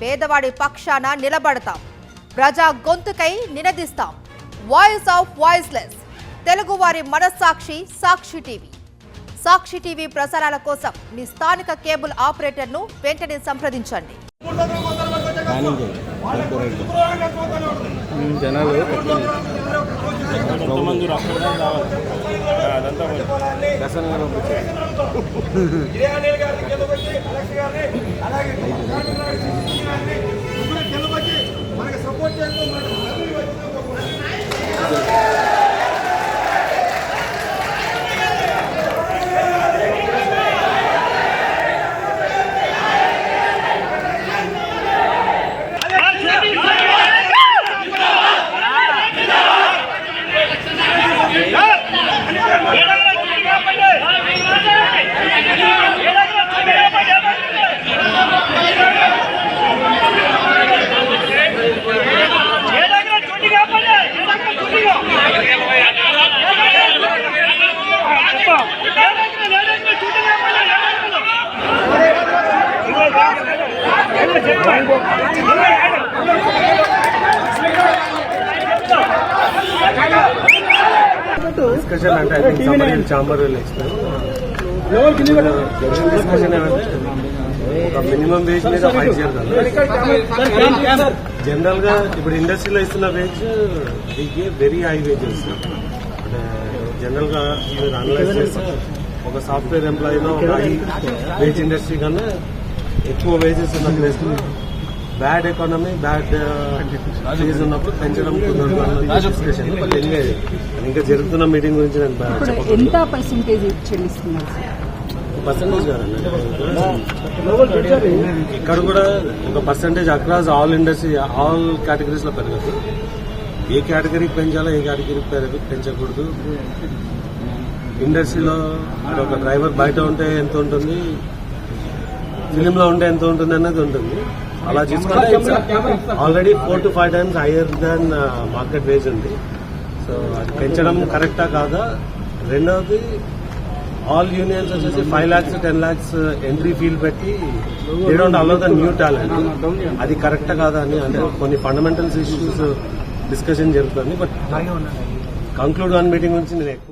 పేదవాడి పక్షాన నిలబడతాం. ప్రజా గొంతుకై నినదిస్తాం. వాయిస్ ఆఫ్ వాయిస్లెస్ తెలుగువారి మనస్సాక్షి సాక్షి టీవీ. సాక్షి టీవీ ప్రసారాల కోసం మీ స్థానిక కేబుల్ ఆపరేటర్ను వెంటనే సంప్రదించండి. జనాలు డిస్కషన్ అంటే ఐ థింక్ చాంబర్ డిస్కషన్ ఒక మినిమం వేజ్ మీద ఫైట్ చేయాలి జనరల్గా ఇప్పుడు ఇండస్ట్రీలో ఇస్తున్న వేజ్ దిగి వెరీ హై వేజెస్ జనరల్గా మీరు అనలైజ్ చేస్తే ఒక సాఫ్ట్వేర్ ఎంప్లాయీలో ఒక హై వేజ్ ఇండస్ట్రీ కన్నా ఎక్కువ వేజెస్ ఉన్న place bad economy bad fees ఉన్నప్పుడు పెంచడం కుదరదు ఇంకా జరుగుతున్న మీటింగ్ గురించి ఎంత పర్సెంటేజ్ కాదండి ఇక్కడ కూడా ఒక percentage across all industry all కేటగిరీస్లో పెరగదు. ఏ కేటగిరీకి పెంచాలో ఏ కేటగిరీకి పెరగ- పెంచకూడదు. ఇండస్ట్రీలో ఒక డ్రైవర్ బయట ఉంటే ఎంత ఉంటుంది? ఫిలిం లో ఉంటే ఎంత ఉంటుంది అన్నది ఉంటుంది. అలా చూసుకుంటే already four to five times higher than market wage ఉంది. సో అది పెంచడం కరెక్టా కాదా? రెండవది ఆల్ యూనియన్స్ వచ్చేసి five lakhs ten lakhs entry fee పెట్టి they don't allow the new talent అది కరెక్టా కాదా అని అంటే కొన్ని ఫండమెంటల్స్ ఇష్యూస్ డిస్కషన్ జరుగుతుంది. బట్ కంక్లూడ్ వన్ మీటింగ్ గురించి నేను ఎక్కువ